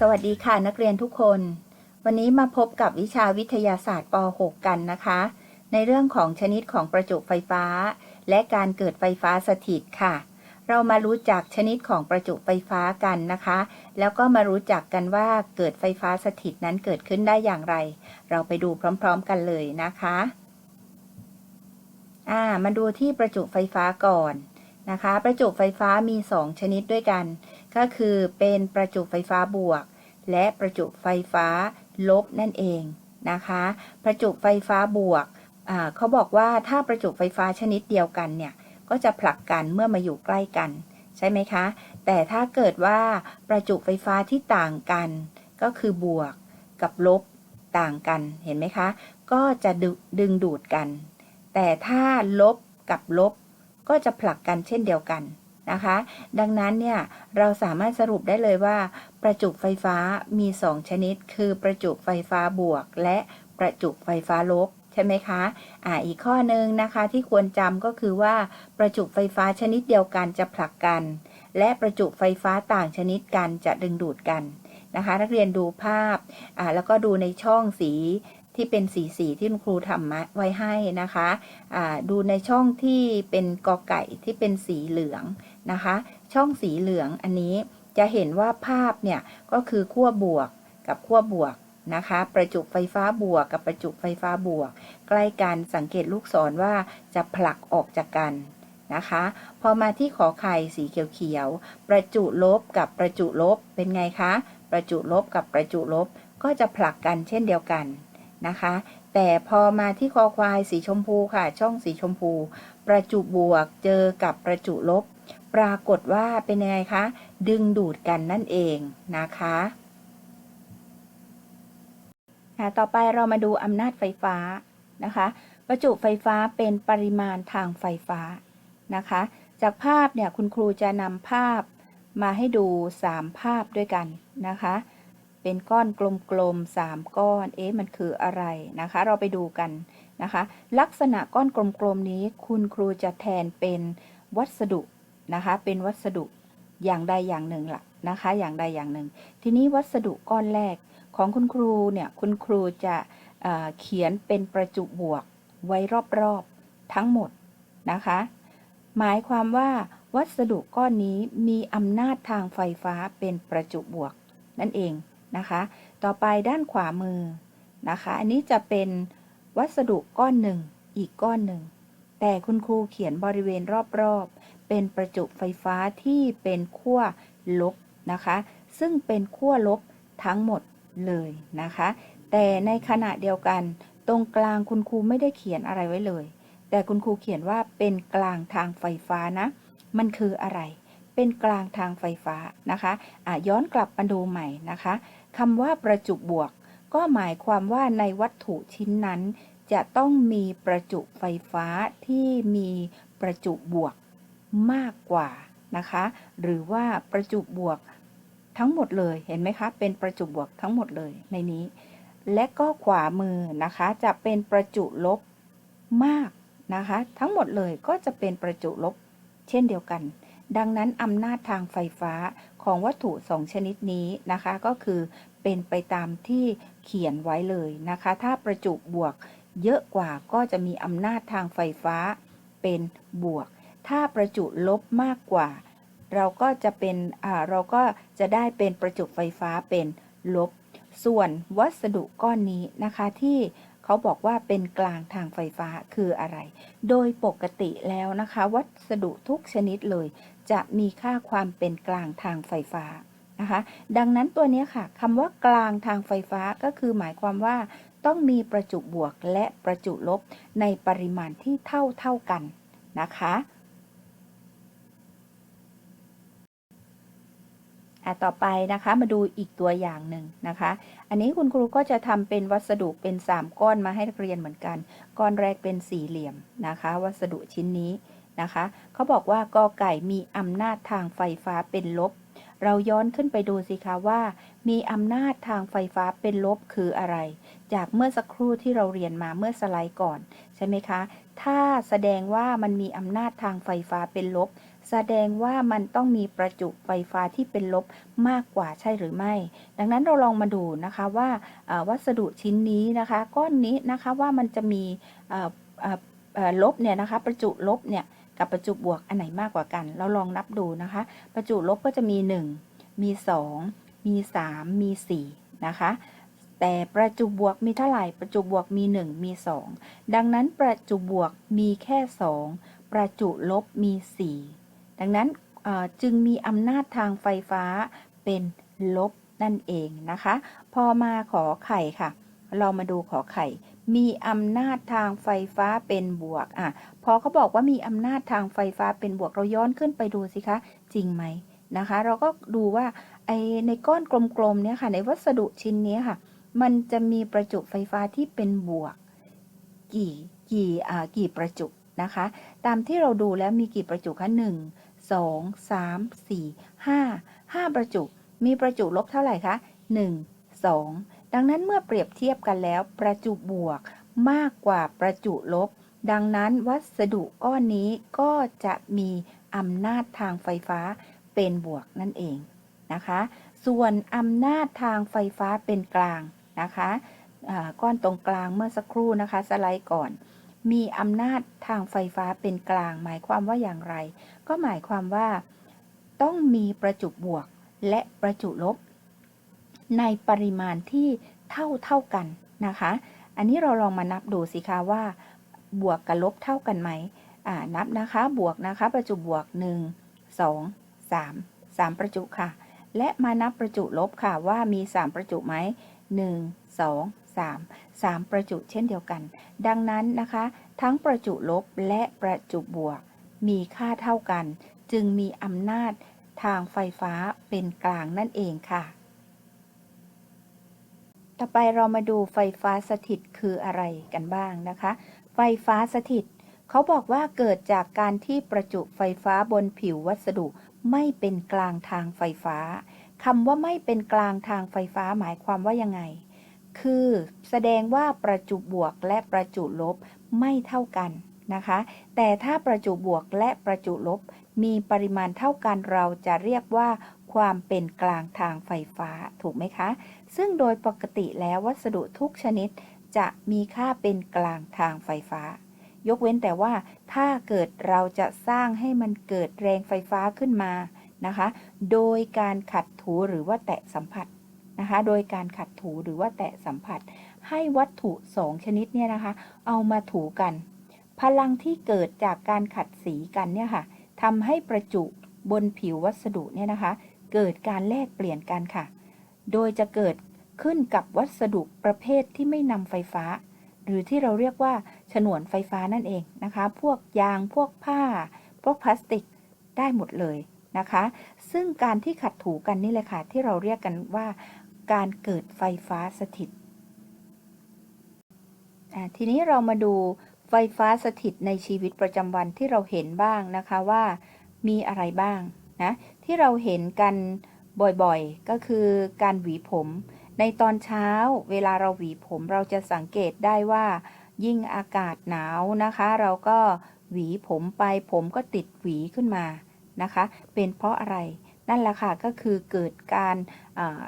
สวัสดีค่ะนักเรียนทุกคน วันนี้มาพบกับวิชาวิทยาศาสตร์ป .6 กันนะคะ ในเรื่องของชนิดของประจุไฟฟ้า และการเกิดไฟฟ้าสถิตค่ะ เรามารู้จักชนิดของประจุไฟฟ้ากันนะคะ แล้วก็มารู้จักกันว่าเกิดไฟฟ้าสถิตนั้นเกิดขึ้นได้อย่างไร เราไปดูพร้อมๆกันเลยนะคะอ่ามาดูที่ประจุไฟฟ้าก่อนนะคะ ประจุไฟฟ้ามี 2 ชนิดด้วยกัน ก็คือเป็นประจุไฟฟ้าบวก และประจุไฟฟ้าลบนั่นเองนะคะ ประจุไฟฟ้าบวกเขาบอกว่าถ้าประจุไฟฟ้าชนิดเดียวกันเนี่ยก็จะผลักกันเมื่อมาอยู่ใกล้กัน ใช่ไหมคะ แต่ถ้าเกิดว่าประจุไฟฟ้าที่ต่างกัน ก็คือบวกกับลบต่างกันเห็นไหมคะ ก็จะดดึงดูดกัน แต่ถ้าลบกับลบก็จะผลักกันเช่นเดียวกัน นะคะ ดังนั้นเนี่ยเราสามารถสรุปได้เลยว่า ประจุไฟฟ้ามี 2 ชนิด คือประจุไฟฟ้าบวก และประจุไฟฟ้าลบใช่ไหมคะ อ่า อีกข้อหนึ่งนะคะที่ควรจำก็คือว่าประจุไฟฟ้าชนิดเดียวกันจะผลักกัน และประจุไฟฟ้าต่างชนิดกันจะดึงดูดกันนะคะ นักเรียนดูภาพ อ่า แล้วก็ดูในช่องสีที่เป็นสีสีที่คุณครูทำมาไว้ให้นะคะ ดูในช่องที่เป็นกอไก่ที่เป็นสีเหลือง นะคะ ช่องสีเหลืองอันนี้จะเห็นว่าภาพเนี่ยก็คือขั้วบวกกับขั้วบวกนะคะ ประจุไฟฟ้าบวกกับประจุไฟฟ้าบวก ใกล้กันสังเกตลูกศรว่าจะผลักออกจากกันนะคะ พอมาที่ขอไข่สีเขียวๆประจุลบกับประจุลบเป็นไงคะ ประจุลบกับประจุลบก็จะผลักกันเช่นเดียวกันนะคะ แต่พอมาที่คอควายสีชมพูค่ะ ช่องสีชมพู ประจุบวกเจอกับประจุลบ ปรากฏว่าเป็นยังไงคะ ดึงดูดกันนั่นเองนะคะค่ะต่อไปเรามาดูอำนาจไฟฟ้านะคะ ประจุไฟฟ้าเป็นปริมาณทางไฟฟ้านะคะ จากภาพเนี่ยคุณครูจะนำภาพมาให้ดู 3 ภาพด้วยกันนะคะ เป็นก้อนกลมๆ3ก้อน เอ๊ะมันคืออะไรนะคะ เราไปดูกันนะคะ ลักษณะก้อนกลมๆนี้คุณครูจะแทนเป็นวัสดุ นะคะ เป็นวัสดุอย่างใดอย่างหนึ่งละนะคะ อย่างใดอย่างหนึ่ง ทีนี้วัสดุก้อนแรกของคุณครูเนี่ย คุณครูจะเเขียนเป็นประจุบวกไว้รอบๆทั้งหมดนะคะ หมายความว่าวัสดุก้อนนี้มีอำนาจทางไฟฟ้าเป็นประจุบวกนั่นเองนะคะ ต่อไปด้านขวามือนะคะ อันนี้จะเป็นวัสดุก้อนหนึ่งอีกก้อนหนึ่ง แต่คุณครูเขียนบริเวณรอบๆ เป็นประจุไฟฟ้าที่เป็นขั้วลบนะคะ ซึ่งเป็นขั้วลบทั้งหมดเลยนะคะ แต่ในขณะเดียวกัน ตรงกลางคุณครูไม่ได้เขียนอะไรไว้เลย แต่คุณครูเขียนว่าเป็นกลางทางไฟฟ้านะ มันคืออะไร เป็นกลางทางไฟฟ้านะคะะย้อนกลับมาดูใหม่นะคะคำว่าประจุบวก ก็หมายความว่าในวัตถุชิ้นนั้น จะต้องมีประจุไฟฟ้าที่มีประจุบวก มากกว่านะคะ หรือว่าประจุบวกทั้งหมดเลยเห็นไหมคะ เป็นประจุบวกทั้งหมดเลยในนี้ และก็ขวามือนะคะจะเป็นประจุลบมากนะคะ ทั้งหมดเลยก็จะเป็นประจุลบเช่นเดียวกัน ดังนั้นอำนาจทางไฟฟ้าของวัตถุสองชนิดนี้นะคะ ก็คือเป็นไปตามที่เขียนไว้เลยนะคะ ถ้าประจุบวกเยอะกว่าก็จะมีอำนาจทางไฟฟ้าเป็นบวก ถ้าประจุลบมากกว่า เราก็จะเป็นเราก็จะได้เป็นประจุไฟฟ้าเป็นลบ ส่วนวัสดุก้อนนี้นะคะที่เขาบอกว่าเป็นกลางทางไฟฟ้าคืออะไร โดยปกติแล้วนะคะ วัสดุทุกชนิดเลย จะมีค่าความเป็นกลางทางไฟฟ้านะคะ ดังนั้นตัวนี้ค่ะคำว่ากลางทางไฟฟ้าก็คือหมายความว่าต้องมีประจุบวกและประจุลบในปริมาณที่เท่าเท่ากันนะคะ อะต่อไปนะคะมาดูอีกตัวอย่างหนึ่งนะคะ อันนี้คุณครูก็จะทำเป็นวัสดุเป็น 3 ก้อนมาให้นักเรียนเหมือนกัน ก้อนแรกเป็นสี่เหลี่ยมนะคะ วัสดุชิ้นนี้นะคะเขาบอกว่ากอไก่มีอำนาจทางไฟฟ้าเป็นลบ เราย้อนขึ้นไปดูสิคะว่า มีอำนาจทางไฟฟ้าเป็นลบคืออะไร จากเมื่อสักครู่ที่เราเรียนมาเมื่อสไลด์ก่อน ใช่ไหมคะ ถ้าแสดงว่ามันมีอำนาจทางไฟฟ้าเป็นลบ แสดงว่ามันต้องมีประจุไฟฟ้าที่เป็นลบมากกว่าใช่หรือไม่ ดังนั้นเราลองมาดูนะคะว่าวัสดุชิ้นนี้นะคะก้อนนี้นะคะว่ามันจะมีลบเนี่ยนะคะประจุลบเนี่ย กับประจุบวกอันไหนมากกว่ากัน เราลองนับดูนะคะ ประจุลบก็จะมี 1 มี 2 มี 3 มี 4 นะคะ แต่ประจุบวกมีเท่าไหร่ ประจุบวกมี 1 มี 2 ดังนั้นประจุบวกมีแค่ 2 ประจุลบมี 4 ดังนั้นจึงมีอำนาจทางไฟฟ้าเป็นลบนั่นเองนะคะ พอมาขอไข่ค่ะ เรามาดูขอไข่ มีอำนาจทางไฟฟ้าเป็นบวกอะพอเขาบอกว่ามีอำนาจทางไฟฟ้าเป็นบวกเราย้อนขึ้นไปดูสิคะ จริงไหมนะคะ เราก็ดูว่าไอในก้อนกลมๆเนี่ยค่ะ ในวัสดุชิ้นนี้ค่ะ มันจะมีประจุไฟฟ้าที่เป็นบวก กี่กี่อ่ากี่ประจุนะคะ ตามที่เราดูแล้วมีกี่ประจุคะหนึ่งสองสามสี่ห้าห้าประจุ มีประจุลบเท่าไหร่คะหนึ่งสอง ดังนั้นเมื่อเปรียบเทียบกันแล้ว ประจุบวกมากกว่าประจุลบ ดังนั้นวัสดุก้อนนี้ก็จะมีอำนาจทางไฟฟ้าเป็นบวกนั่นเองนะคะ ส่วนอำนาจทางไฟฟ้าเป็นกลางนะคะก้อนตรงกลางเมื่อสักครู่นะคะสไลด์ก่อน มีอำนาจทางไฟฟ้าเป็นกลาง หมายความว่าอย่างไร ก็หมายความว่า ต้องมีประจุบวกและประจุลบ ในปริมาณที่เท่าเท่ากันนะคะ อันนี้เราลองมานับดูสิคะว่า บวกกับลบเท่ากันไหมอ่านับนะคะ บวกนะคะ ประจุบวก 1 2 3 3 ประจุค่ะ และมานับประจุลบค่ะว่ามี 3 ประจุไหม1 2 3 3 ประจุเช่นเดียวกัน ดังนั้นนะคะ ทั้งประจุลบและประจุบวก มีค่าเท่ากัน จึงมีอำนาจทางไฟฟ้าเป็นกลางนั่นเองค่ะ ต่อไปเรามาดูไฟฟ้าสถิตคืออะไรกันบ้างนะคะ ไฟฟ้าสถิต เขาบอกว่าเกิดจากการที่ประจุไฟฟ้าบนผิววัสดุไม่เป็นกลางทางไฟฟ้าคำว่าไม่เป็นกลางทางไฟฟ้าหมายความว่ายังไง คือแสดงว่าประจุบวกและประจุลบไม่เท่ากันนะคะ แต่ถ้าประจุบวกและประจุลบ มีปริมาณเท่ากันเราจะเรียกว่าความเป็นกลางทางไฟฟ้าถูกไหมคะ ซึ่งโดยปกติแล้ววัสดุทุกชนิดจะมีค่าเป็นกลางทางไฟฟ้า ยกเว้นแต่ว่าถ้าเกิดเราจะสร้างให้มันเกิดแรงไฟฟ้าขึ้นมานะคะ โดยการขัดถูหรือว่าแตะสัมผัสนะคะ โดยการขัดถูหรือว่าแตะสัมผัส ให้วัตถุสองชนิดเนี่ยนะคะ เอามาถูกัน พลังที่เกิดจากการขัดสีกันเนี่ยค่ะ ทำให้ประจุบนผิววัสดุเนี่ยนะคะ เกิดการแลกเปลี่ยนกันค่ะ โดยจะเกิดขึ้นกับวัสดุประเภทที่ไม่นำไฟฟ้า หรือที่เราเรียกว่าฉนวนไฟฟ้านั่นเองนะคะ พวกยางพวกผ้า พวกพลาสติกได้หมดเลยนะคะ ซึ่งการที่ขัดถูกันนี่เลยค่ะ ที่เราเรียกกันว่าการเกิดไฟฟ้าสถิตทีนี้เรามาดู ไฟฟ้าสถิตในชีวิตประจำวันที่เราเห็นบ้างนะคะว่ามีอะไรบ้างนะที่เราเห็นกันบ่อยๆ ก็คือการหวีผม ในตอนเช้าเวลาเราหวีผมเราจะสังเกตได้ว่า ยิ่งอากาศหนาวนะคะ เราก็หวีผมไปผมก็ติดหวีขึ้นมานะคะ เป็นเพราะอะไรนั่นแหละค่ะก็คือเกิดการ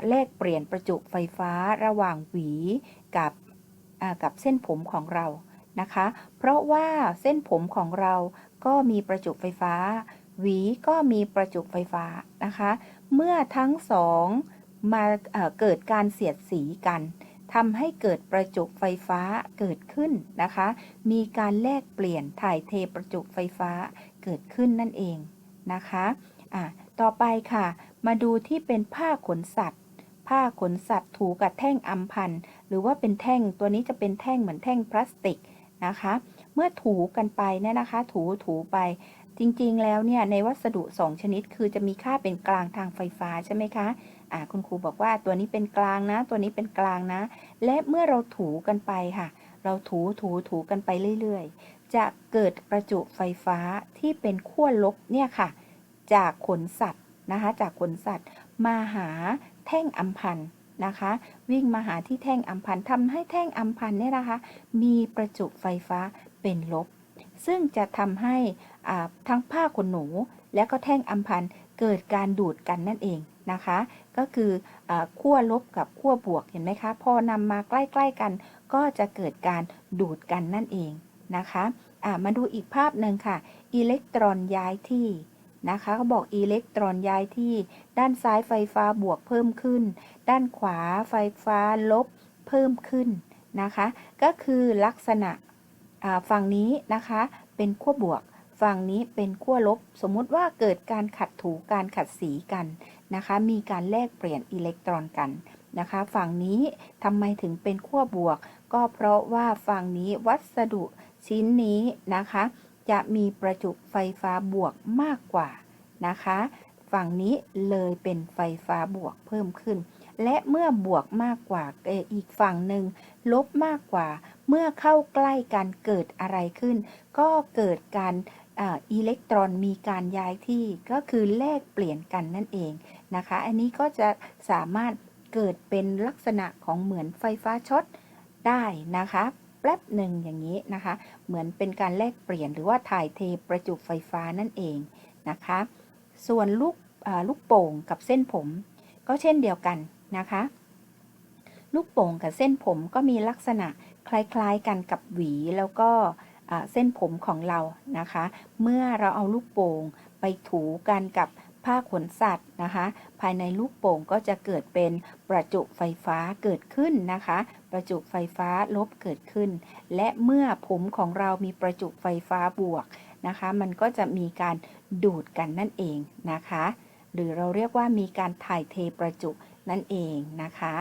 แลกเปลี่ยนประจุไฟฟ้าระหว่างหวีกับกับเส้นผมของเรา นะคะ เพราะว่าเส้นผมของเราก็มีประจุไฟฟ้า หวีก็มีประจุไฟฟ้านะคะ เมื่อทั้งสองมาเเกิดการเสียดสีกันทำให้เกิดประจุไฟฟ้าเกิดขึ้นนะคะ มีการแลกเปลี่ยนถ่ายเทประจุไฟฟ้าเกิดขึ้นนั่นเองนะคะอะต่อไปค่ะ มาดูที่เป็นผ้าขนสัตว์ ผ้าขนสัตว์ถูกับแท่งอัมพันหรือว่าเป็นแท่งตัวนี้จะเป็นแท่งเหมือนแท่งพลาสติก นะคะ เมื่อถูกันไปเนี่ยนะคะ ถูถูไป จริงๆ แล้วเนี่ยในวัสดุ 2 ชนิดคือจะมีค่าเป็นกลางทางไฟฟ้าใช่ไหมคะอ่าคุณครูบอกว่าตัวนี้เป็นกลางนะ ตัวนี้เป็นกลางนะ และเมื่อเราถูกันไปค่ะ เราถูถูถูกันไปเรื่อยๆ จะเกิดประจุไฟฟ้าที่เป็นขั้วลบเนี่ยค่ะ จากขนสัตว์นะคะ จากขนสัตว์ มาหาแท่งอัมพันธ์ นะคะ วิ่งมาหาที่แท่งอัมพันธ์ทำให้แท่งอัมพันธ์เนี่ยนะคะ มีประจุไฟฟ้าเป็นลบ ซึ่งจะทำให้ทั้งผ้าขนหนู แล้วก็แท่งอัมพันธ์เกิดการดูดกันนั่นเองนะคะ ก็คืออขั้วลบกับขั้วบวกเห็นไหมคะ พอนำมาใกล้ ๆกัน ก็จะเกิดการดูดกันนั่นเองนะคะะมาดูอีกภาพหนึ่งค่ะ อิเล็กตรอนย้ายที่ นะคะเขาบอกอิเล็กตรอนย้ายที่ ด้านซ้ายไฟฟ้าบวกเพิ่มขึ้น ด้านขวาไฟฟ้าลบเพิ่มขึ้นนะคะ ก็คือลักษณะฝั่งนี้นะคะเป็นขั้วบวก ฝั่งนี้เป็นขั้วลบ สมมุติว่าเกิดการขัดถูการขัดสีกันนะคะ มีการแลกเปลี่ยนอิเล็กตรอนกันนะคะ ฝั่งนี้ทำไมถึงเป็นขั้วบวก ก็เพราะว่าฝั่งนี้วัสดุชิ้นนี้นะคะ จะมีประจุไฟฟ้าบวกมากกว่านะคะ ฝั่งนี้เลยเป็นไฟฟ้าบวกเพิ่มขึ้น และเมื่อบวกมากกว่าอีกฝั่งหนึ่งลบมากกว่า เมื่อเข้าใกล้กันเกิดอะไรขึ้น ก็เกิดการอิเล็กตรอนมีการย้ายที่ก็คือแลกเปลี่ยนกันนั่นเองนะคะ อันนี้ก็จะสามารถเกิดเป็นลักษณะของเหมือนไฟฟ้าช็อตได้นะคะ ป๊บหนึ่งอย่างนี้นะคะ เหมือนเป็นการแลกเปลี่ยนหรือว่าถ่ายเทประจุไฟฟ้านั่นเองนะคะ ส่วนลูกลูกโป่งกับเส้นผม ก็เช่นเดียวกันนะคะ ลูกโป่งกับเส้นผมก็มีลักษณะคล้าย ๆ กันกับหวีแล้วก็เส้นผมของเรานะคะ เมื่อเราเอาลูกโป่งไปถูกันกับ ผ้าขนสัตว์นะคะ ภายในลูกโป่งก็จะเกิดเป็นประจุไฟฟ้าเกิดขึ้นนะคะ ประจุไฟฟ้าลบเกิดขึ้น และเมื่อผมของเรามีประจุไฟฟ้าบวกนะคะ มันก็จะมีการดูดกันนั่นเองนะคะ หรือเราเรียกว่ามีการถ่ายเทประจุนั่นเองนะคะ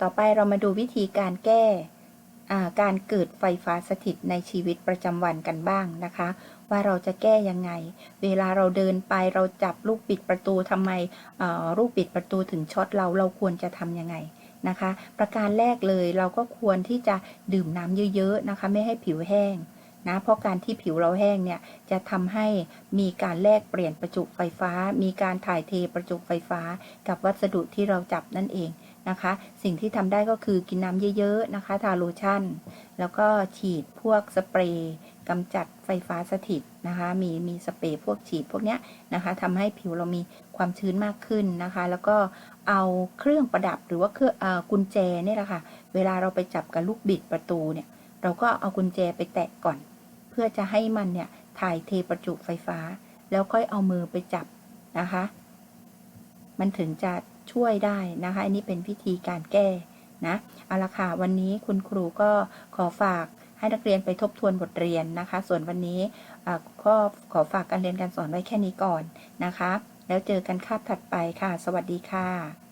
ต่อไปเรามาดูวิธีการแก้ การเกิดไฟฟ้าสถิตในชีวิตประจำวันกันบ้างนะคะ ว่าเราจะแก้ยังไง เวลาเราเดินไปเราจับลูกปิดประตูทำไมลูกปิดประตูถึงช็อตเราเราควรจะทำยังไงนะคะ ประการแรกเลยเราก็ควรที่จะดื่มน้ำเยอะๆนะคะ ไม่ให้ผิวแห้งนะเพราะการที่ผิวเราแห้งเนี่ยจะทำให้มีการแลกเปลี่ยนประจุไฟฟ้า มีการถ่ายเทประจุไฟฟ้า กับวัสดุที่เราจับนั่นเอง นะคะ สิ่งที่ทำได้ก็คือกินน้ำเยอะๆนะคะ ทาโลชั่น แล้วก็ฉีดพวกสเปรย์กำจัดไฟฟ้าสถิตนะคะ มีมีสเปรย์พวกฉีดพวกเนี้ยนะคะทำให้ผิวเรามีความชื้นมากขึ้นนะคะ แล้วก็เอาเครื่องประดับหรือว่าเครื่องอกุญแจเนี่ยแหละค่ะ เวลาเราไปจับกับลูกบิดประตูเนี่ย เราก็เอากุญแจไปแตะก่อน เพื่อจะให้มันเนี่ยถ่ายเทประจุไฟฟ้า แล้วค่อยเอามือไปจับนะคะ มันถึงจะ ช่วยได้นะคะ อันนี้เป็นวิธีการแก้นะเอาละค่ะวันนี้คุณครูก็ขอฝากให้นักเรียนไปทบทวนบทเรียนนะคะ ส่วนวันนี้ก็ขอฝากการเรียนการสอนไว้แค่นี้ก่อนนะคะ แล้วเจอกันคาบถัดไปค่ะ สวัสดีค่ะ